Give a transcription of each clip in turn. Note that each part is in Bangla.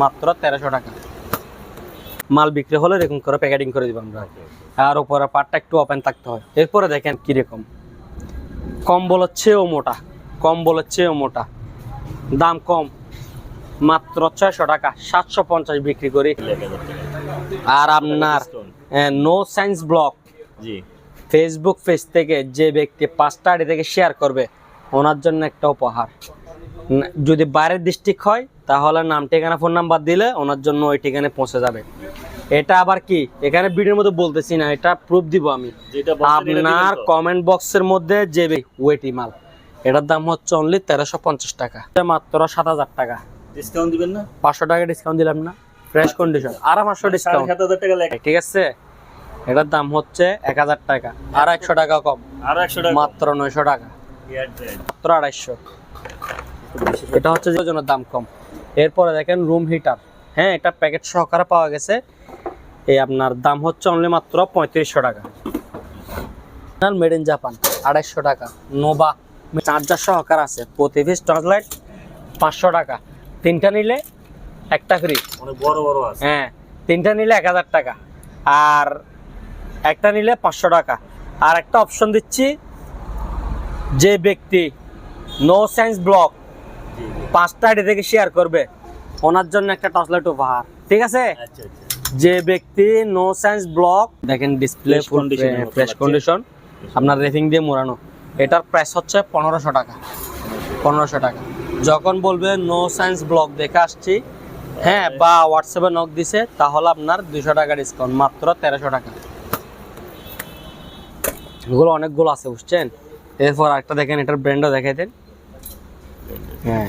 মাত্র তেরোশো টাকা। মাল বিক্রি হলে এরকম করে প্যাকেটিং করে দিব আমরা। আর উপরে পাটটা একটু ওপেন থাকতে হয়। এরপরে দেখেন কীরকম কম্বলের চেয়েও মোটা। কম্বলের চেয়েও মোটা। দাম কম। মাত্র ছয়শো টাকা। সাতশো পঞ্চাশ বিক্রি করি। আর আপনার no science block Facebook page থেকে যে ব্যক্তি পাঁচটা আইডি থেকে শেয়ার করবে ওনার জন্য একটা উপহার। যদি বাইরের ডিস্ট্রিক্ট হয় তাহলে নাম ঠিকানা ফোন নাম্বার দিলে ওনার জন্য ওই ঠিকানায় পৌঁছে যাবে। এটা আবার কি? এখানে ভিডিওর মধ্যে বলতেছি না এটা প্রুফ দিব আমি। আপনার কমেন্ট বক্সের মধ্যে যে ওয়েটি মাল এটার দাম হচ্ছে অনলি তেরোশো পঞ্চাশ টাকা। মাত্র সাত হাজার টাকা। ডিসকাউন্ট দিবেন না? পাঁচশো টাকা ডিসকাউন্ট দিলাম না। ফ্রেশ কন্ডিশন আর পাঁচশো ডিসকাউন্ট সাত হাজার টাকা লেখা। ঠিক আছে? এটার দাম হচ্ছে এক হাজার টাকা আর একশো টাকা কম। আরও একশো টাকা মাত্র নয়শো টাকা। মাত্র আড়াইশো। এটা হচ্ছে যে জন্য দাম কম। এরপরে দেখেন রুম হিটার হ্যাঁ এটা প্যাকেট সহকারে পাওয়া গেছে। এই আপনার দাম হচ্ছে অনলি মাত্র পঁয়ত্রিশশো টাকা। মেড ইন জাপান আড়াইশো টাকা। নোভা চার্জার সহকার আছে। প্রতি পিস টর্চলাইট পাঁচশো টাকা। তিনটা নিলে একটা ফ্রি অনেক বড় বড় আছে। হ্যাঁ তিনটা নিলে এক হাজার টাকা। আর একটা নিলে পাঁচশো টাকা। আর একটা অপশন দিচ্ছি যে ব্যক্তি নো সায়েন্স ব্লক পাঁচটা আইডি থেকে শেয়ার করবে। ওনার জন্য একটা টসলাইট উপহার। ঠিক আছে? আচ্ছা আচ্ছা। যে ব্যক্তি নো সায়েন্স ব্লক দেখেন ডিসপ্লে ফ্রেশ কন্ডিশন আপনার রেটিং দিয়ে মোড়ানো। এটার প্রাইস হচ্ছে পনেরোশো টাকা। পনেরোশো টাকা। যখন বলবে নো সায়েন্স ব্লক দেখে আসছি। হ্যাঁ বা হোয়াটসঅ্যাপে নক দিছে তাহলে আপনার দুশো টাকা ডিসকাউন্ট মাত্র তেরোশো টাকা। এগুলো অনেকগুলো আছে বুঝছেন? এরপর একটা দেখেন এটার ব্র্যান্ডও দেখাই দেন। হ্যাঁ।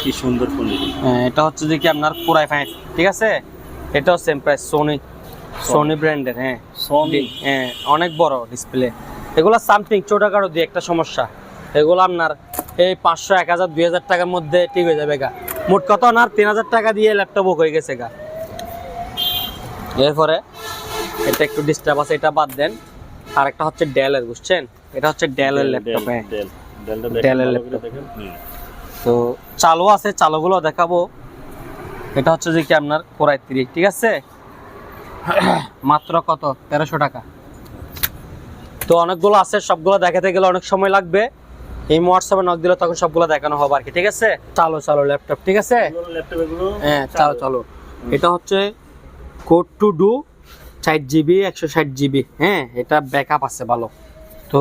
কি সুন্দর কন্ডিশন হ্যাঁ, এটা হচ্ছে যে কি আপনার পুরাই ফাইন ঠিক আছে? এটাও সেম প্রাইস সোনি সোনি ব্র্যান্ডের হ্যাঁ। সনি হ্যাঁ অনেক বড় ডিসপ্লে এগুলো সামথিং ছোটখাটো দিয়ে একটা সমস্যা। এগুলো আপনার এই পাঁচশো এক হাজার দুই হাজার টাকার মধ্যে ঠিক হয়ে যাবে গা। মোট কত না তিন হাজার টাকা দিয়ে ল্যাপটপ হয়ে গেছে গা। এরপরে এটা একটু ডিস্টার্ব আছে এটা বাদ দেন। আর একটা হচ্ছে ডেলের বুঝছেন? এটা হচ্ছে ডেলের ল্যাপটপ হ্যাঁ। ডেল ডেলটা তো চালু আছে চালুগুলো দেখাবো। এটা হচ্ছে যে কি আপনার কোরাই থ্রি ঠিক আছে? মাত্র কত? তেরোশো টাকা। তো অনেকগুলো আছে সবগুলো দেখাতে গেলে অনেক সময় লাগবে। এই হোয়াটসঅ্যাপে নক দিলে তখন সবগুলো দেখানো হবে আর কি ঠিক আছে? চালো চালো ল্যাপটপ ঠিক আছে? হ্যাঁ চালো। চালো এটা হচ্ছে কোড টু ডু ষাট জিবি একশো ষাট জিবি হ্যাঁ? এটা ব্যাকআপ আছে ভালো। তো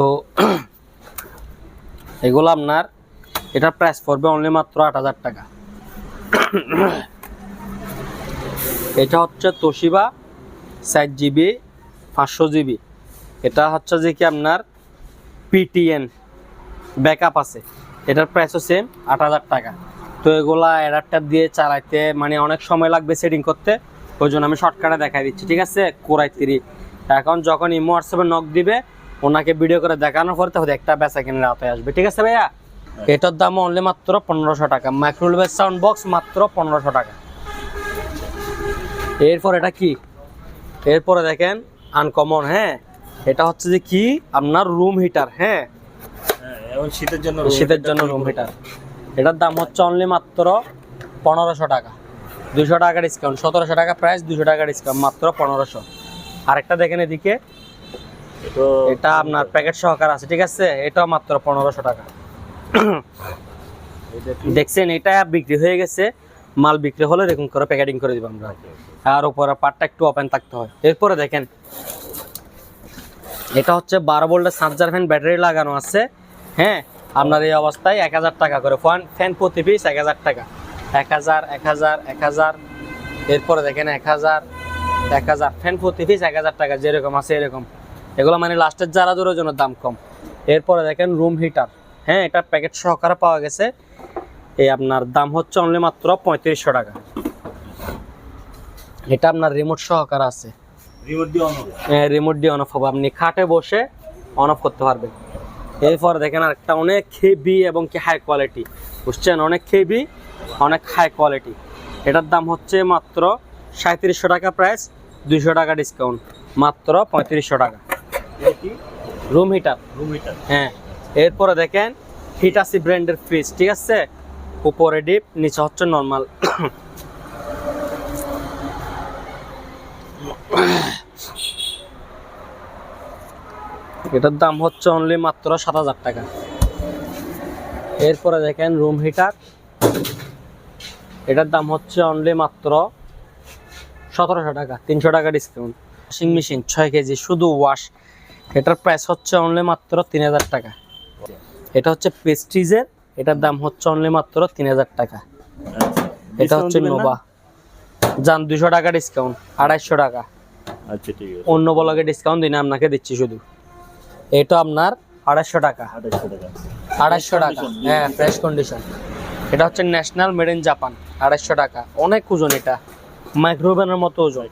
এগুলো আপনার এটার প্রাইস পড়বে অনলি মাত্র আট হাজার টাকা। এটা হচ্ছে তোশিবা ষাট জিবি, পাঁচশো জিবি। এটা হচ্ছে যে কি আপনার পিটিএন ব্যাকআপ আছে। এটার প্রাইসও সেম আট হাজার টাকা। তো এগুলা অ্যাডাপ্টার দিয়ে চালাইতে মানে অনেক সময় লাগবে সেটিং করতে। ওই জন্য আমি শর্টকাটে দেখাই দিচ্ছি, ঠিক আছে? কোরাই তিরি এখন যখন ইমো হোয়াটসঅ্যাপে নক দিবে, ওনাকে ভিডিও করে দেখানোর পরে তখন একটা বেচা কিনে আওতায় আসবে, ঠিক আছে ভাইয়া? এটার দাম অনলি মাত্র পনেরোশো টাকা। মাইক্রোওয়েভ সাউন্ড বক্স মাত্র পনেরোশো টাকা। এরপর এটা কি? এরপরে দেখেন আনকমন হ্যাঁ? এটা হচ্ছে যে কি? আপনার রুম হিটার হ্যাঁ? হ্যাঁ শীতের জন্য শীতের জন্য রুম হিটার এটার দাম হচ্ছে অনলি মাত্র পনেরোশো টাকা। দুশো টাকা ডিসকাউন্ট সতেরোশো টাকা প্রাইস দুশো টাকা ডিসকাউন্ট মাত্র পনেরোশো। আরেকটা দেখেন এদিকে। তো এটা আপনার প্যাকেট সহকার আছে ঠিক আছে? এটাও মাত্র পনেরোশো টাকা? দেখছেন এটা বিক্রি হয়ে গেছে। মাল বিক্রি হলে এরকম করে প্যাকেটিং করে দিব আমরা। আর উপরে পাটটা একটু ওপেন থাকতে হয়। এরপরে দেখেন এটা হচ্ছে বারো ভোল্টের চার্জার ফ্যান ব্যাটারি লাগানো আছে। হ্যাঁ আপনার এই অবস্থায় এক হাজার টাকা করে। ফ্যান ফ্যান প্রতি পিস এক হাজার টাকা। এক হাজার এক হাজার এক হাজার। এরপরে দেখেন এক হাজার এক হাজার। ফ্যান প্রতি পিস এক হাজার টাকা যেরকম আছে এরকম। এগুলো মানে লাস্টের যারা দূরের জন্য দাম কম। এরপরে দেখেন রুম হিটার হ্যাঁ এটা প্যাকেট সহকারে পাওয়া গেছে। এই আপনার দাম হচ্ছে অনলি মাত্র পঁয়ত্রিশশো টাকা। এটা আপনার রিমোট সহকারে আছে। রিমোট দিয়ে অন হবে। রিমোট দিয়ে অন অফ হবে। আপনি খাটে বসে অন অফ করতে পারবেন। এরপর দেখেন আরেকটা অনেক হেভি এবং কি হাই কোয়ালিটি বুঝছেন? অনেক হেভি অনেক হাই কোয়ালিটি এটার দাম হচ্ছে মাত্র সাঁত্রিশশো টাকা প্রাইস দুইশো টাকা ডিসকাউন্ট মাত্র পঁয়ত্রিশশো টাকা। রুম হিটার রুম হিটার হ্যাঁ। এরপরে দেখেন হিটাসি ব্র্যান্ডের ফ্রিজ ঠিক আছে? উপরে ডিপ নিচে হচ্ছে নর্মাল এটার দাম হচ্ছে অনলি মাত্র সাত হাজার টাকা। এরপরে দেখেন রুম হিটার এটার দাম হচ্ছে অনলি মাত্র সতেরোশো টাকা, তিনশো টাকা ডিসকাউন্ট ওয়াশিং মেশিন ছয় কেজি, শুধু ওয়াশ এটার প্রাইস হচ্ছে অনলি মাত্র তিন হাজার টাকা। এটা হচ্ছে পেস্ট্রিজের এটার দাম হচ্ছে অনলি মাত্র তিন হাজার টাকা। আচ্ছা এটা হচ্ছে? নোভা যান দুশো টাকা ডিসকাউন্ট আড়াইশো টাকা। আচ্ছা ঠিক আছে। অন্য বলকে ডিসকাউন্ট দিনে আপনাকে দিচ্ছি শুধু। এটা আপনার আড়াইশো টাকা। আড়াইশো টাকা। হ্যাঁ ফ্রেশ কন্ডিশন এটা হচ্ছে ন্যাশনাল মেড ইন জাপান আড়াইশো টাকা। অনেক ওজন এটা। মাইক্রোওভেনের মতো ওজন।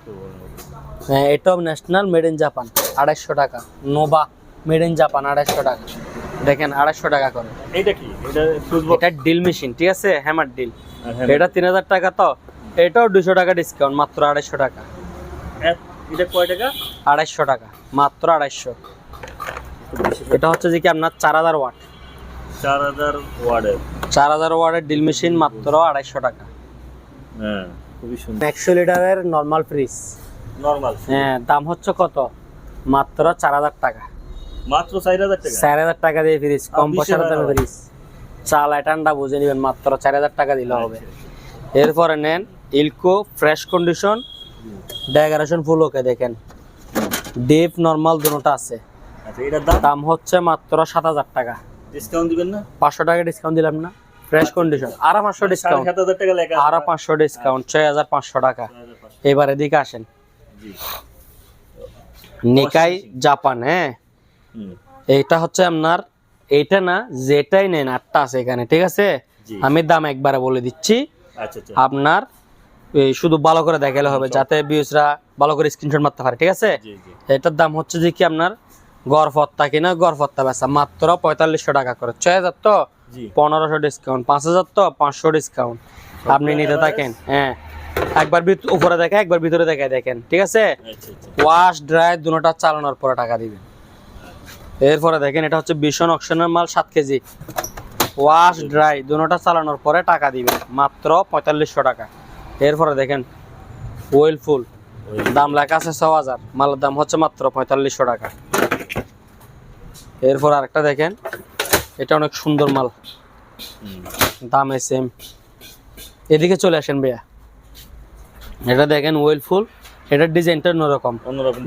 হ্যাঁ এটাও ন্যাশনাল মেড ইন জাপান আড়াইশো টাকা। নোভা মেড ইন জাপান আড়াইশো টাকা। দেখেন আড়াইশো টাকা করে। এটা কি? এটা এটা ডিল মেশিন ঠিক আছে? Hammer drill. এটা তিন হাজার টাকা তো। এটাও দুশো টাকা ডিসকাউন্ট মাত্র আড়াইশো টাকা। এটা কয় টাকা? আড়াইশো টাকা মাত্র আড়াইশো। এটা হচ্ছে যে কি আপনার চার হাজার ওয়াট। চার হাজার ওয়ার্ডের চার হাজার ওয়াটের ডিল মেশিন মাত্র আড়াইশো টাকা। হ্যাঁ খুবই সুন্দর। একশো লিটারের নর্মাল ফ্রিজ নর্মাল হ্যাঁ দাম হচ্ছে কত? মাত্র চার হাজার টাকা। মাত্র চার হাজার টাকা? চার হাজার টাকা দিয়ে ফ্রিজ কম পয়সার দামে। ফ্রিজ। ঠান্ডা বুঝে নেবেন মাত্র চার হাজার টাকা দিলে হবে। এরপরে নেন ইলকো fresh condition. Decoration full okay দেখেন। ডিপ নর্মাল দুটোটা আছে। আচ্ছা দাম? হচ্ছে মাত্র সাত হাজার টাকা। ডিসকাউন্ট দিবেন না? পাঁচশো টাকা ডিসকাউন্ট দিলাম না। ফ্রেশ কন্ডিশন আরও ডিসকাউন্ট। টাকা লেখা আরও ডিসকাউন্ট টাকা। এবার এদিকে আসেন। জি। নিকাই জাপান হ্যাঁ। এইটা হচ্ছে আপনার এটা না যেটাই নেন আটটা আছে এখানে ঠিক আছে? আমি দাম একবারে বলে দিচ্ছি। আচ্ছা আচ্ছা। আপনার শুধু ভালো করে দেখালে হবে যাতে বিউসরা ভালো করে স্ক্রিনশট মারতে পারে ঠিক আছে? এটার দাম হচ্ছে যে কি আপনার গড়ফত্তা কিনা গড়ফত্তা বেচা মাত্র পঁয়তাল্লিশশো টাকা করে। ছয় হাজার তো? পনেরোশো ডিসকাউন্ট পাঁচ হাজার তো? পাঁচশো ডিসকাউন্ট আপনি নিতে থাকেন হ্যাঁ। একবার উপরে দেখে একবার ভিতরে দেখে দেখেন ঠিক আছে? আচ্ছা আচ্ছা। ওয়াশ ড্রাই দুটোটা চালানোর পরে টাকা দিবেন। এরপরে দেখেন এটা হচ্ছে ভীষণ অকশনের মাল সাত কেজি। ওয়াশ ড্রাই দুটোটা চালানোর পরে টাকা দিবেন মাত্র পঁয়তাল্লিশশো টাকা। এরপরে দেখেন ওয়েল ফুল দাম লেখা আছে ছ হাজার মালের দাম হচ্ছে মাত্র পঁয়তাল্লিশশো টাকা। এরপর আরেকটা দেখেন এটা অনেক সুন্দর মাল। দাম সেম এদিকে চলে আসেন ভাইয়া। এটা দেখেন ওয়েল ফুল এটার ডিজাইনটা অন্যরকম।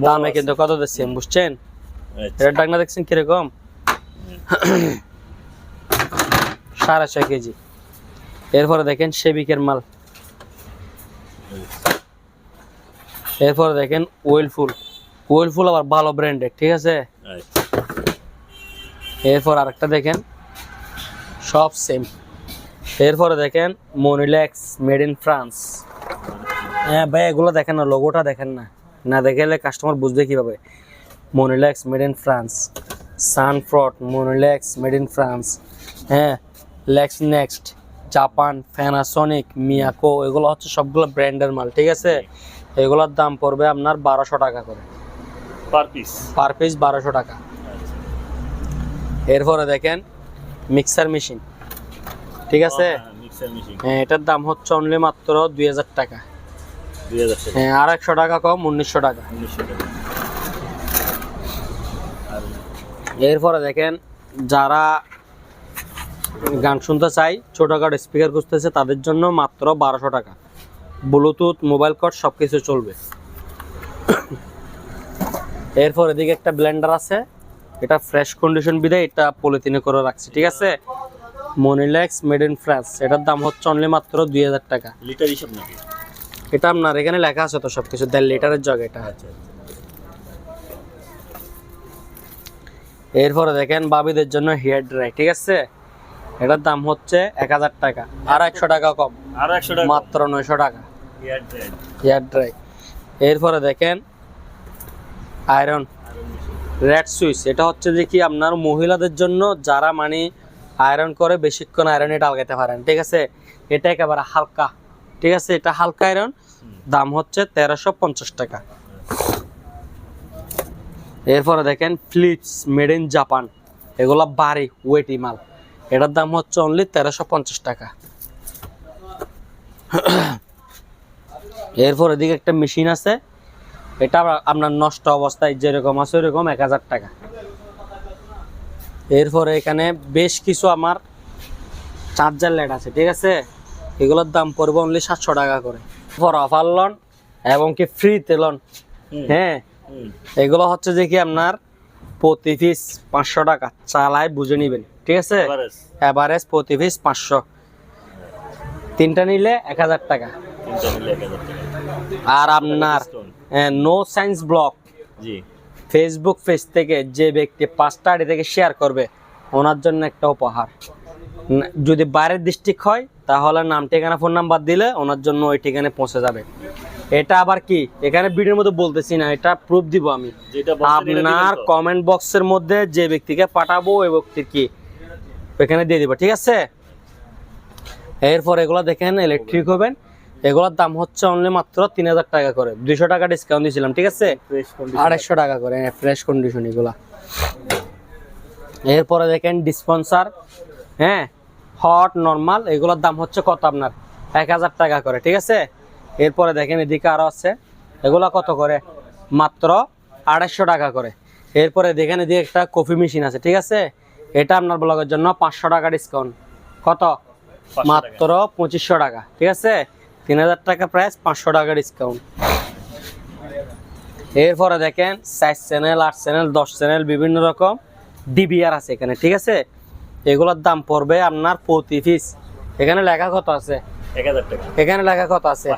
দামে। কিন্তু কত সেম বুঝছেন? আচ্ছা। এটার ডাকনা দেখছেন কীরকম? সাড়ে ছয় কেজি। এরপরে দেখেন সেবিকের মাল। এরপরে দেখেন ওয়েল ফুল ওয়েল ফুল আবার ভালো ব্র্যান্ডের ঠিক আছে? আচ্ছা। এরপর আরেকটা দেখেন সব সেম এরপরে দেখেন মনিলেক্স মেড ইন ফ্রান্স। হ্যাঁ ভাই এগুলো দেখেন না লোগোটা দেখেন না। না দেখলে কাস্টমার বুঝবে কীভাবে। মনিলেক্স মেড ইন ফ্রান্স সানফ্রট মনিলেক্স মেড ইন ফ্রান্স হ্যাঁ লেক্স নেক্সট জাপান ফ্যানাসনিক মিয়াকো এগুলো হচ্ছে সবগুলো ব্র্যান্ডের মাল ঠিক আছে? এগুলোর দাম পড়বে আপনার বারোশো টাকা করে। পার পিস পার পিস বারোশো টাকা। এরপরে দেখেন মিক্সার মেশিন ঠিক আছে? হ্যাঁ এটার দাম হচ্ছে অনলি মাত্র দুই হাজার টাকা। হ্যাঁ আর একশো টাকা কম উনিশশো টাকা। উনিশশো টাকা। আর এরপরে দেখেন যারা গান শুনতে চাই ছোটোখাটো স্পিকার খুঁজতেছে তাদের জন্য মাত্র বারোশো টাকা। ব্লুটুথ মোবাইল কট সব কিছু চলবে। এরপর এদিকে একটা ব্লেন্ডার আছে। এটা ফ্রেশ কন্ডিশন বিদে এটা পলিথিনে করে রাখছি ঠিক আছে? মনিলেক্স মেড ইন ফ্রান্স এটার দাম হচ্ছে অনলি মাত্র দুই হাজার টাকা। লিটার হিসাব নাকি? এটা আপনার এখানে লেখা আছে তো সব কিছু দেড় লিটারের জগ এটা আচ্ছা এরপরে দেখেন বাবিদের জন্য হেয়ার ড্রাই ঠিক আছে? এটার দাম হচ্ছে এক হাজার টাকা আর একশো টাকা কম। আর একশো টাকা মাত্র নয়শো টাকা। ড্রাই। Hair dry. এরপরে দেখেন আয়রন রেড সুইচ। এটা হচ্ছে যে কি আপনার মহিলাদের জন্য যারা মানে আয়রন করে বেশিক্ষণ আয়রন এটা আলগাতে পারেন ঠিক আছে? এটা একেবারে হালকা ঠিক আছে? এটা হালকা আয়রন দাম হচ্ছে তেরোশো পঞ্চাশ টাকা। এরপরে দেখেন ফ্লিপস মেড ইন জাপান এগুলো বাড়ি ওয়েটি মাল। এটার দাম হচ্ছে অনলি তেরোশো পঞ্চাশ টাকা। এরপর এদিকে একটা মেশিন আছে। এটা আপনার নষ্ট অবস্থায় যেরকম আছে ওইরকম এক হাজার টাকা। এরপরে এখানে বেশ কিছু আমার চার্জার লাইট আছে ঠিক আছে? এগুলোর দাম পড়বে অনলি সাতশো টাকা করে। ফর অফার লন এবং কি ফ্রি তেলন হ্যাঁ। এগুলো হচ্ছে যে কি আপনার প্রতি পিস পাঁচশো টাকা। চালায় বুঝে নেবেন ঠিক আছে? অ্যাভারেজ প্রতি পিস পাঁচশো। তিনটা নিলে এক হাজার টাকা। আর আপনার no science blog Facebook page থেকে যে ব্যক্তি পাঁচটা আইডি থেকে শেয়ার করবে ওনার জন্য একটা উপহার। যদি বাইরের ডিস্ট্রিক্ট হয় তাহলে নাম ঠিকানা ফোন নাম্বার দিলে ওনার জন্য ওই ঠিকানায় পৌঁছে যাবে। এটা আবার কি? এখানে ভিডিওর মধ্যে বলতেছি না এটা প্রুফ দিব আমি। আপনার কমেন্ট বক্সের মধ্যে যে ব্যক্তিকে পাঠাবো ওই ব্যক্তির কি? এখানে দিয়ে দিব ঠিক আছে? এরপর এগুলো দেখেন ইলেকট্রিক হবেন। এগুলোর দাম হচ্ছে অনলি মাত্র তিন হাজার টাকা করে। দুইশো টাকা ডিসকাউন্ট দিয়েছিলাম ঠিক আছে। আড়াইশো টাকা করে ফ্রেশ কন্ডিশন এগুলা। এরপরে দেখেন ডিসপেন্সার হ্যাঁ? হট নর্মাল এগুলোর দাম হচ্ছে কত আপনার? এক হাজার টাকা করে ঠিক আছে? এরপরে দেখেন এদিকে আরও আছে। এগুলা কত করে? মাত্র আড়াইশো টাকা করে। এরপরে দেখেন এদিকে একটা কফি মেশিন আছে ঠিক আছে? এটা আপনার ব্লগের জন্য পাঁচশো টাকা ডিসকাউন্ট কত? মাত্র পঁচিশশো টাকা ঠিক আছে? তিন হাজার টাকা প্রাইস পাঁচশো টাকা ডিসকাউন্ট এরপরে দেখেন সাইজ চ্যানেল আট চ্যানেল দশ চ্যানেল বিভিন্ন রকম ডিবিআর আছে এখানে ঠিক আছে? এগুলোর দাম পড়বে আপনার প্রতি পিস এখানে লেখা কত আছে? এখানে লেখা কত আছে?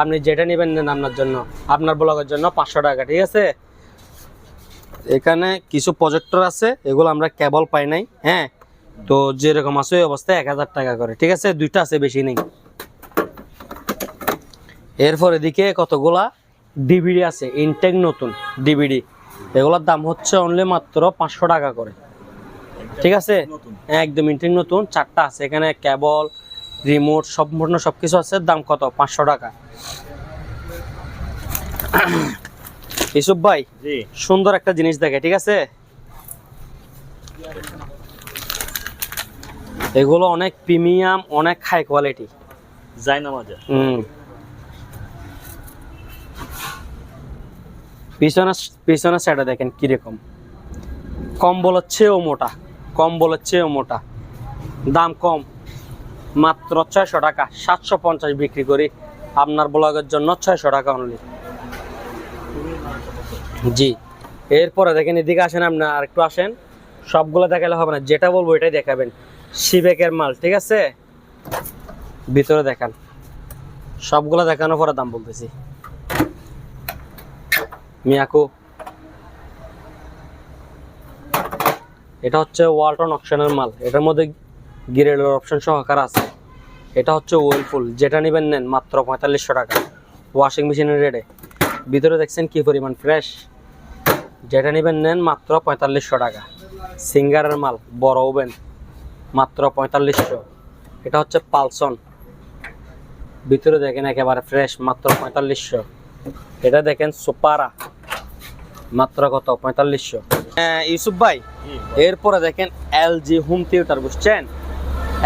আপনি যেটা নেবেন নেন আপনার জন্য। আপনার ব্লগের জন্য পাঁচশো টাকা ঠিক আছে? এখানে কিছু প্রজেক্টর আছে এগুলো আমরা কেবল পাই নাই হ্যাঁ? তো যেরকম আছে ওই অবস্থায় এক হাজার টাকা করে ঠিক আছে? দুইটা আছে বেশি নেই। এরপর এদিকে কতগুলা ডিভিডি আছে ইনটেক নতুন ডিভিডি এগুলোর দাম হচ্ছে অনলি মাত্র পাঁচশো টাকা করে। ঠিক আছে? একদম ইনটেক নতুন। চারটা আছে। এখানে কেবল রিমোট সম্পূর্ণ সব কিছু আছে দাম কত? পাঁচশো টাকা। ইসুফ ভাই জি। সুন্দর একটা জিনিস দেখে ঠিক আছে? এগুলো অনেক প্রিমিয়াম অনেক হাই কোয়ালিটি যাই না মজা হুম পিছনে পিছনের সাইডে দেখেন কীরকম। কম্বলের চেয়েও মোটা কম্বলের চেয়েও মোটা। দাম কম। মাত্র ছয়শো টাকা, সাতশো পঞ্চাশ বিক্রি করি। আপনার ব্লগের জন্য ছয়শো টাকা অনলি জি, এরপরে দেখেন, এদিকে আসেন আপনি, আর একটু আসেন। সবগুলো দেখালে হবে না, যেটা বলব এটাই দেখাবেন। সিবেকের মাল, ঠিক আছে? ভিতরে দেখান। সবগুলো দেখানোর পরে দাম বলতেছি। মিয়াকো। এটা হচ্ছে ওয়ালটন অপশনের মাল। এটার মধ্যে গ্রেডের অপশন সহকার আছে। এটা হচ্ছে ওয়েলফুল যেটা নেবেন নেন মাত্র পঁয়তাল্লিশশো টাকা। ওয়াশিং মেশিনের রেটে ভিতরে দেখছেন কি পরিমাণ ফ্রেশ যেটা নেবেন নেন মাত্র পঁয়তাল্লিশশো টাকা। সিঙ্গারের মাল বড় ওভেন মাত্র পঁয়তাল্লিশশো। এটা হচ্ছে পালসন। ভিতরে দেখেন একেবারে ফ্রেশ মাত্র পঁয়তাল্লিশশো। এটা দেখেন সুপারা মাত্র কত? পঁয়তাল্লিশশো। হ্যাঁ ইউসুফ ভাই এরপরে দেখেন এলজি হোম থিয়েটার বুঝছেন?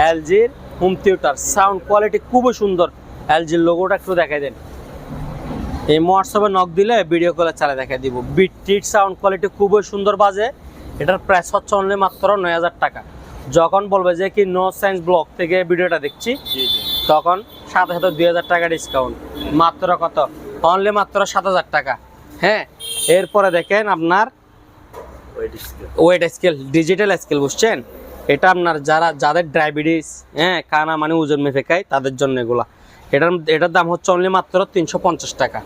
এলজির হোম থিয়েটার। সাউন্ড কোয়ালিটি খুবই সুন্দর। এলজির লোগোটা একটু দেখাই দেন। এই হোয়াটসঅ্যাপে নক দিলে ভিডিও কলে চালে দেখাই দিব। বিটির সাউন্ড কোয়ালিটি খুবই সুন্দর বাজে। এটার প্রাইস হচ্ছে অনলি মাত্র নয় হাজার টাকা। যখন বলবে যে কি নো সায়েন্স ব্লগ থেকে ভিডিওটা দেখছি তখন সাথে সাথে দুই হাজার টাকা ডিসকাউন্ট মাত্র কত? অনলি মাত্র সাত হাজার টাকা। হ্যাঁ? এরপরে দেখেন আপনার ওয়েট স্কেল ডিজিটাল স্কেল বুঝছেন? এটা আপনার যারা যাদের ডায়াবেটিস হ্যাঁ কানা মানে ওজন মেপে খায় তাদের জন্য এগুলা। এটার এটার দাম হচ্ছে অনলি মাত্র তিনশো পঞ্চাশ টাকা।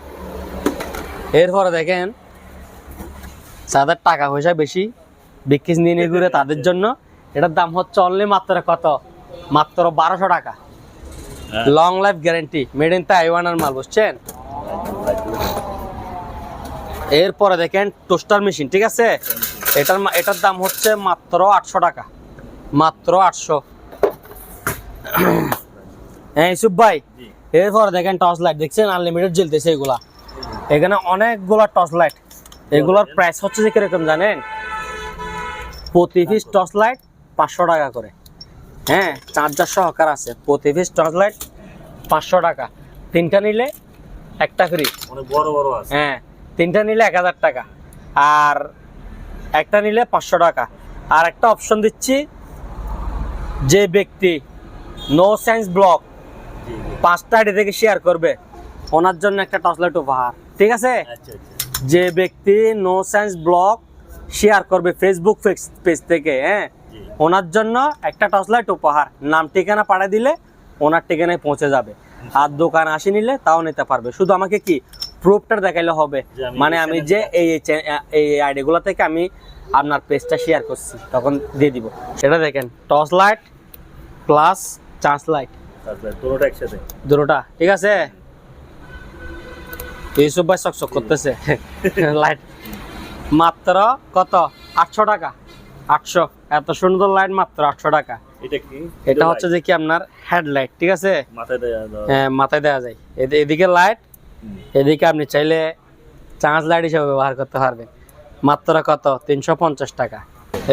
এরপরে দেখেন যাদের টাকা পয়সা বেশি বিক্রিজ নিয়ে নিয়ে ঘুরে তাদের জন্য এটার দাম হচ্ছে অনলি মাত্র কত? মাত্র বারোশো টাকা। Long life guarantee made in তাইওয়ানের মাল বুঝছেন? এরপরে দেখেন টোস্টার মেশিন ঠিক আছে? এটার এটার দাম হচ্ছে মাত্র আটশো টাকা। মাত্র আটশো। হ্যাঁ ইসুফ ভাই এরপরে দেখেন টর্চ লাইট দেখছেন? আনলিমিটেড জ্বলতেছে এগুলা। এখানে অনেকগুলা টর্চ লাইট এগুলোর প্রাইস হচ্ছে যে কীরকম জানেন? প্রতি পিস টর্চ লাইট পাঁচশো টাকা করে। হ্যাঁ চার্জার সহকার আছে। প্রতি পিস টর্চ লাইট পাঁচশো টাকা। তিনটা নিলে একটা ফ্রি বড় বড় আছে। হ্যাঁ তিনটা নিলে এক হাজার টাকা। আর একটা নিলে পাঁচশো টাকা। আর একটা অপশন দিচ্ছি যে ব্যক্তি নো সায়েন্স ব্লগ। পাঁচটা আইডি থেকে শেয়ার করবে ওনার জন্য একটা টসলাইট উপহার। ঠিক আছে? আচ্ছা আচ্ছা। যে ব্যক্তি নো সায়েন্স ব্লগ শেয়ার করবে ফেসবুক পেজ থেকে হ্যাঁ? ওনার জন্য একটা টসলাইট উপহার। নাম ঠিকানা পাঠিয়ে দিলে ওনার ঠিকানায় পৌঁছে যাবে। আর দোকান আসি নিলে তাও নিতে পারবে। শুধু আমাকে কি? প্রুফটা দেখাইলে হবে। মানে আমি যে এই এই আইডিগুলো থেকে আমি আপনার পেজটা শেয়ার করছি তখন দিয়ে দিব। সেটা দেখেন torch light plus charge light দুটোটা একসাথে। দুটোটা ঠিক আছে? ইউসুফ ভাই চকচক করতেছে। লাইট মাত্র কত? আটশো টাকা। আটশো। এত সুন্দর লাইট মাত্র আটশো টাকা। এটা কি? এটা হচ্ছে যে কি আপনার হেডলাইট ঠিক আছে? মাথায় দেওয়া দেওয়া- হ্যাঁ, মাথায় দেওয়া যায়। এদি- এদিকে লাইট। এদিকে আপনি চাইলে চার্জ লাইট হিসেবে ব্যবহার করতে পারবেন। মাত্র কত? তিনশো পঞ্চাশ টাকা।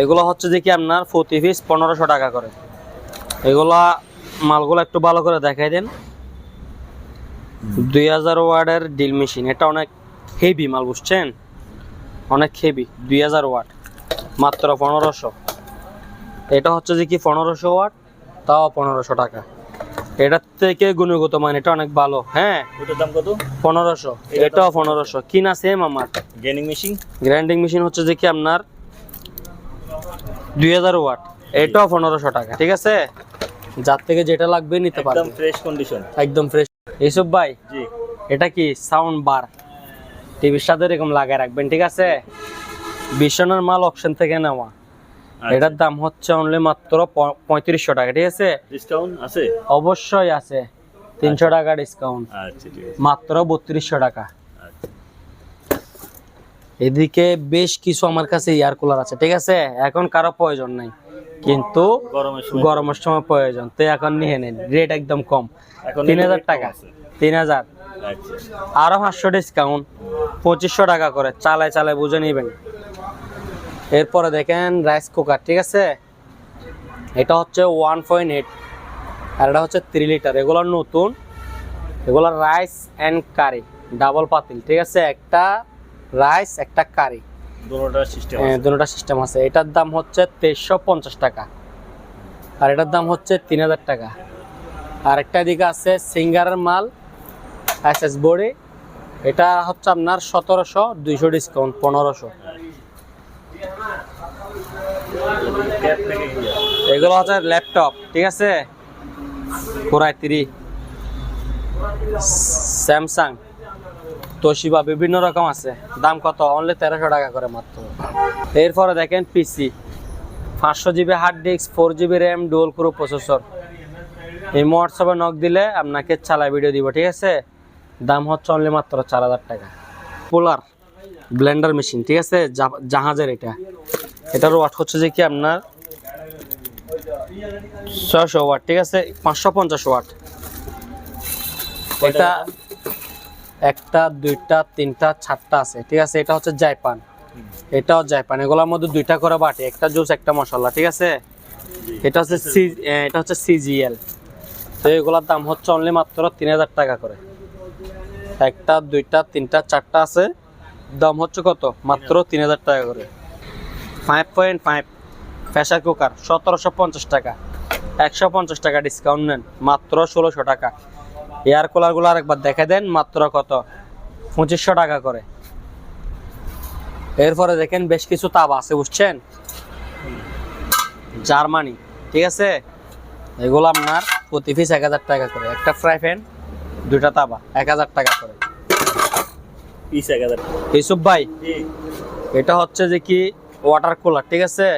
এগুলো হচ্ছে যে কি আপনার প্রতি পিস পনেরোশো টাকা করে। এগুলা মালগুলো একটু ভালো করে দেখাই দেন। দুই হাজার ওয়ার্ডের ডিল মেশিন এটা অনেক হেভি মাল, বুঝছেন? অনেক হেভি দুই হাজার ওয়াট। মাত্র পনেরোশো। এটা হচ্ছে যে কি পনেরোশো ওয়াট? তাও পনেরোশো টাকা। এটার থেকে গুণগত মান এটা অনেক ভালো। হ্যাঁ? ওটার দাম কত? পনেরোশো। এটা এটাও পনেরোশো। কিনা সেম আমার? মেশিন গ্রাইন্ডিং মেশিন হচ্ছে যে কি আপনার? দুই হাজার ওয়াট এটাও পনেরোশো টাকা ঠিক আছে? যার থেকে যেটা লাগবে নিতে একদম পারবেন ফ্রেশ কন্ডিশন একদম ফ্রেশ এইসব ভাই জি। এটা কি সাউন্ড বার টিভির সাথে এরকম লাগায় রাখবেন ঠিক আছে? বিশনের মাল অপশন থেকে নেওয়া। এটার দাম হচ্ছে অনলি মাত্র পঁয়ত্রিশশো টাকা ঠিক আছে? ডিসকাউন্ট আছে? অবশ্যই আছে। তিনশো টাকা ডিসকাউন্ট আচ্ছা মাত্র বত্রিশশো টাকা। আচ্ছা। এদিকে বেশ কিছু আমার কাছে এয়ার কুলার আছে ঠিক আছে? এখন কারও প্রয়োজন নাই। কিন্তু গরমের সময় প্রয়োজন। তো এখন নিয়ে নেন। রেট একদম কম। তিন হাজার টাকা। তিন হাজার। আচ্ছা। আরও পাঁচশো ডিসকাউন্ট পঁচিশশো টাকা করে। চালায় চালায় বুঝে নিবেন। এরপরে দেখেন রাইস কুকার ঠিক আছে? এটা হচ্ছে ওয়ান পয়েন্ট এইট আর এটা হচ্ছে থ্রি লিটার এগুলো নতুন এগুলো রাইস অ্যান্ড কারি ডাবল পাতিল ঠিক আছে? একটা রাইস একটা কারি দুটোটা সিস্টেম আছে। এটার দাম হচ্ছে তেইশশো পঞ্চাশ টাকা। আর এটার দাম হচ্ছে তিন হাজার টাকা। আর একটা দিকে আছে সিঙ্গারের মাল এস এস বডি। এটা হচ্ছে আপনার সতেরোশো দুইশো ডিসকাউন্ট পনেরোশো। এগুলো হচ্ছে ল্যাপটপ, ঠিক আছে? কোরাই থ্রি স্যামসাং তোশিবা বিভিন্ন রকম আছে। দাম কত? অনলি তেরোশো টাকা করে মাত্র। এরপরে দেখেন পিসি পাঁচশো GB hard disk four GB RAM dual core processor এই হোয়াটসঅ্যাপে নক দিলে আপনাকে চালা ভিডিও দিব, ঠিক আছে? দাম হচ্ছে অনলি মাত্র চার হাজার টাকা। পোলার ব্লেন্ডার মেশিন, ঠিক আছে? জাহাজের এটা। এটার ওয়াট হচ্ছে যে কি আপনার ছয়শো ওয়াট, ঠিক আছে? পাঁচশো পঞ্চাশ ওয়াট। এটা একটা, দুইটা, তিনটা, চারটা আছে, ঠিক আছে? এটা হচ্ছে জাইপান। এটাও জাইপান। এগুলোর মধ্যে দুইটা করে বাটি, একটা জুস, একটা মশলা, ঠিক আছে? এটা হচ্ছে সি এটা হচ্ছে সিজিএল তো এগুলোর দাম হচ্ছে অনলি মাত্র তিন হাজার টাকা করে। একটা, দুইটা, তিনটা, চারটা আছে। দাম হচ্ছে কত? মাত্র তিন হাজার। টাকা করে। Five point five pressure cooker সতেরোশো পঞ্চাশ টাকা। একশো পঞ্চাশ টাকা ডিসকাউন্ট নেন মাত্র ষোলোশো টাকা। এয়ার কুলারগুলো আরেকবার দেখে দেন মাত্র কত? পঁচিশশো টাকা করে। এরপরে দেখেন বেশ কিছু তাবা আছে বুঝছেন? জার্মানি ঠিক আছে? এগুলো আপনার প্রতি পিস এক হাজার টাকা করে। একটা ফ্রাই প্যান দুইটা তাবা এক হাজার টাকা করে। পিস ইউসুফ ভাই এটা হচ্ছে যে কি ওয়াটার কুলার ঠিক আছে?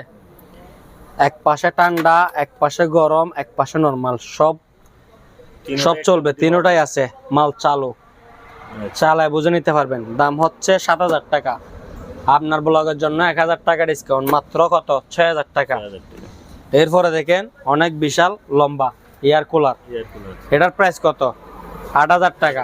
এক পাশে ঠান্ডা এক পাশে গরম এক পাশে নরমাল সব সব চলবে তিনোটাই আছে মাল চালু। আচ্ছা, চালায় বুঝে নিতে পারবেন দাম হচ্ছে সাত হাজার টাকা। আপনার ব্লগের জন্য এক হাজার টাকা ডিসকাউন্ট মাত্র কত? ছয় হাজার টাকা। এরপরে দেখেন অনেক বিশাল লম্বা এয়ার কুলার এটার প্রাইস কত? আট হাজার টাকা।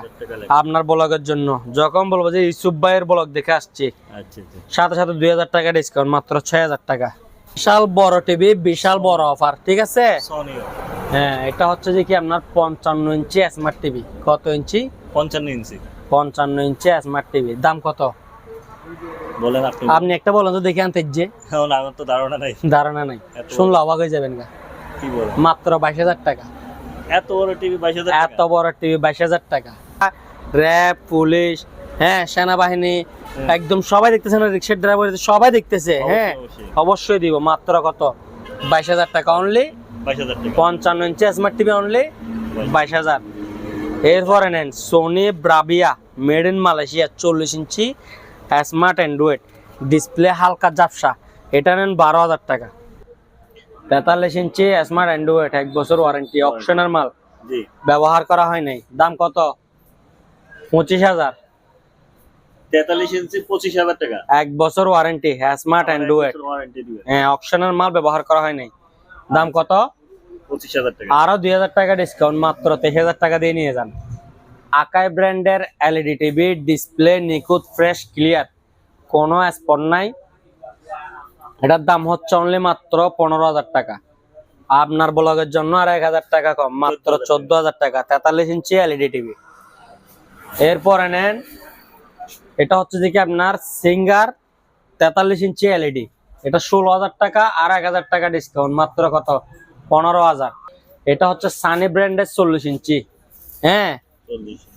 আপনার ব্লগের জন্য। যখন বলব যে ইউসুফ ভাইয়ের ব্লগ দেখে আসছি আচ্ছা আচ্ছা। সাথে সাথে দুই হাজার টাকা ডিসকাউন্ট মাত্র ছয় হাজার টাকা। বিশাল বড় টিভি বিশাল বড় অফার ঠিক আছে? হ্যাঁ এটা হচ্ছে যে কি আপনার পঞ্চান্ন ইঞ্চি স্মার্ট টিভি কত ইঞ্চি? পঞ্চান্ন ইঞ্চি। পঞ্চান্ন ইঞ্চি স্মার্ট টিভি দাম কত? বলেন আপনি। আপনি একটা বলেন তো দেখে আনতে যে। আমার তো ধারণা নাই। ধারণা নাই। শুনলে অবাক হয়ে যাবেন গা। কি বলেন? মাত্র বাইশ হাজার টাকা। এত বড় টিভি বাইশ হাজার এত বড় টিভি বাইশ হাজার টাকা। র্যাব পুলিশ হ্যাঁ সেনাবাহিনী একদম সবাই দেখতেছে না রিক্সার ড্রাইভার সবাই দেখতেছে হ্যাঁ। অবশ্যই। দিব মাত্র কত? বাইশ হাজার টাকা অনলি পঞ্চান্ন ইঞ্চি স্মার্ট টিভি অনলি বাইশ। হাজার। এরপরে নেন Sony Bravia made in Malaysia চল্লিশ ইঞ্চি স্মার্ট অ্যান্ড্রয়েড ডিসপ্লে হালকা জাপসা। এটা নেন বারো হাজার টাকা। তেতাল্লিশ ইঞ্চি স্মার্ট অ্যান্ড্রয়েড এক বছর ওয়ারেন্টি অপশনের মাল। ব্যবহার করা হয় নাই। দাম কত? পঁচিশ হাজার। তেতাল্লিশ ইঞ্চি পঁচিশ হাজার টাকা। এক বছর ওয়ারেন্টি স্মার্ট অ্যান্ড্রয়েড হ্যাঁ অপশনের মাল ব্যবহার করা হয় নাই। দাম কত? পঁচিশ হাজার টাকা। আরও দুই হাজার টাকা ডিসকাউন্ট মাত্র তেইশ হাজার টাকা দিয়ে নিয়ে যান। আকাই ব্র্যান্ডের এলইডি টিভি ডিসপ্লে নিখুঁত ফ্রেশ ক্লিয়ার কোনো স্পট নাই। এটার দাম হচ্ছে অনলি মাত্র পনেরো হাজার টাকা। আপনার ব্লগের জন্য আর এক হাজার টাকা কম মাত্র চোদ্দ হাজার টাকা তেতাল্লিশ ইঞ্চি এলইডি টিভি এরপরে নেন এটা হচ্ছে কি আপনার সিঙ্গার তেতাল্লিশ ইঞ্চি এলইডি এটা ষোলো হাজার টাকা আর এক হাজার টাকা ডিসকাউন্ট মাত্র কত? পনেরো হাজার। এটা হচ্ছে সানি ব্র্যান্ডের চল্লিশ ইঞ্চি। হ্যাঁ?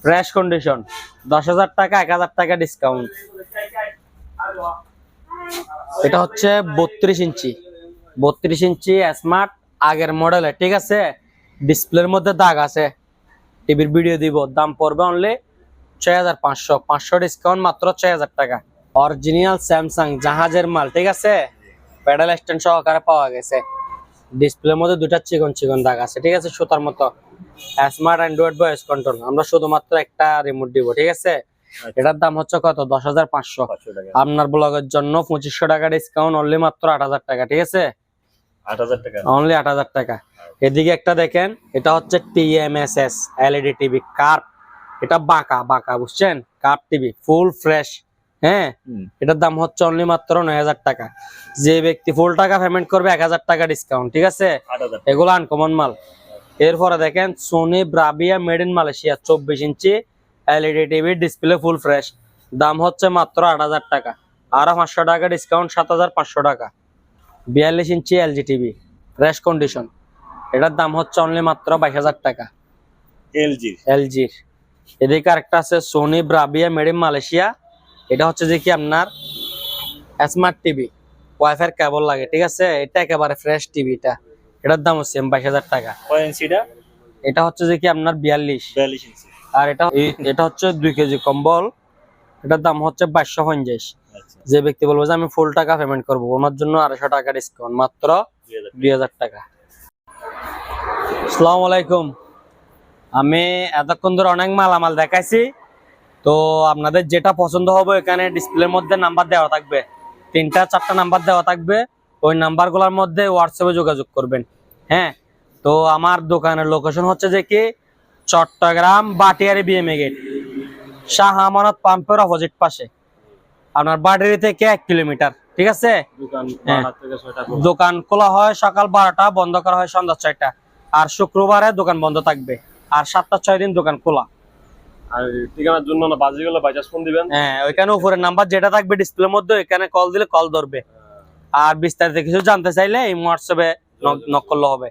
ফ্রেশ কন্ডিশন দশ হাজার টাকা এক হাজার টাকা ডিসকাউন্ট এটা হচ্ছে বত্রিশ ইঞ্চি। বত্রিশ ইঞ্চি স্মার্ট আগের মডেলের ঠিক আছে? ডিসপ্লের মধ্যে দাগ আছে। টিভির ভিডিও দিব, দাম পড়বে অনলি ছয় হাজার পাঁচশো। পাঁচশো ডিসকাউন্ট মাত্র ছয় হাজার টাকা। অরিজিনাল স্যামসাং জাহাজের মাল, ঠিক আছে? প্যাডেল স্ট্যান্ড সহকারে পাওয়া গেছে। ডিসপ্লের মধ্যে দুটা চিকন চিকন দাগ আছে, ঠিক আছে? সুতার মতো। স্মার্ট অ্যান্ড্রয়েড ভয়েস কন্ট্রোল আমরা শুধুমাত্র একটা রিমোট দিব, ঠিক আছে? এটার দাম হচ্ছে কত? দশ হাজার পাঁচশো। আপনার ব্লগের জন্য পঁচিশশো টাকা ডিসকাউন্ট অনলি মাত্র আট হাজার টাকা ঠিক আছে? অনলি আট হাজার টাকা। এদিকে একটা দেখেন এটা হচ্ছে টিএমএসএস এলইডি টিভি কার্প। এটা বাঁকা বাঁকা বুঝছেন? কার্প টিভি ফুল ফ্রেশ হ্যাঁ? এটার দাম হচ্ছে অনলি মাত্র নয় হাজার টাকা। যে ব্যক্তি ফুল টাকা পেমেন্ট করবে এক হাজার টাকা ডিসকাউন্ট ঠিক আছে? এগুলো আনকমন মাল। এরপরে দেখেন Sony Bravia made in Malaysia চব্বিশ inch LED TV display full fresh দাম হচ্ছে মাত্র আট হাজার টাকা। আরও পাঁচশো টাকা ডিসকাউন্ট সাত হাজার পাঁচশো টাকা। বিয়াল্লিশ inch LG TV fresh condition এটার দাম হচ্ছে অনলি মাত্র বাইশ হাজার টাকা। এলজি এলজির এদিকে আরেকটা আছে Sony Bravia made in Malaysia এটা হচ্ছে যে কি আপনার স্মার্ট টিভি ওয়াইফাই কেবল লাগে ঠিক আছে? এটা একেবারে ফ্রেশ টিভিটা এটার দাম হচ্ছে বাইশ হাজার টাকা। এটা হচ্ছে যে কি আপনার বিয়াল্লিশ। বিয়াল্লিশ ইঞ্চি। আর এটা এটা হচ্ছে দুই কেজি কম্বল। এটার দাম হচ্ছে বাইশশো পঞ্চাশ। আচ্ছা। যে ব্যক্তি বলব যে আমি ফুল টাকা পেমেন্ট করব ওনার জন্য আড়াইশো টাকা ডিসকাউন্ট মাত্র দুই হাজার দুই হাজার টাকা। আসসালামু আলাইকুম। আমি এতক্ষণ ধরে অনেক মালামাল দেখাইছি। তো আপনাদের যেটা পছন্দ হবে এখানে ডিসপ্লের মধ্যে নাম্বার দেওয়া থাকবে। তিনটা চারটা নাম্বার দেওয়া থাকবে। ওই নাম্বারগুলোর মধ্যে হোয়াটসঅ্যাপে যোগাযোগ করবেন। হ্যাঁ তো আমার দোকানের লোকেশন হচ্ছে যে কি? চট্টগ্রাম বাটিয়ারি বিএমএ গেট শাহ আমানত পাম্পের অপোজিট পাশে। আপনার বাটিয়ারি থেকে এক কিলোমিটার ঠিক আছে? দোকান হ্যাঁ। দোকান খোলা হয় সকাল বারোটা বন্ধ করা হয় সন্ধ্যা ছয়টা। আর শুক্রবারে দোকান বন্ধ থাকবে। আর সাতটা ছয় দিন দোকান খোলা। আর ঠিকানার জন্য না বাজে গেলে বাইচার্জ ফোন দিবেন। হ্যাঁ ওইখানে উপরে নাম্বার যেটা থাকবে ডিসপ্লের মধ্যে ওইখানে কল দিলে কল ধরবে। আর বিস্তারিত কিছু জানতে চাইলে এই হোয়াটসঅ্যাপে নক করলে হবে।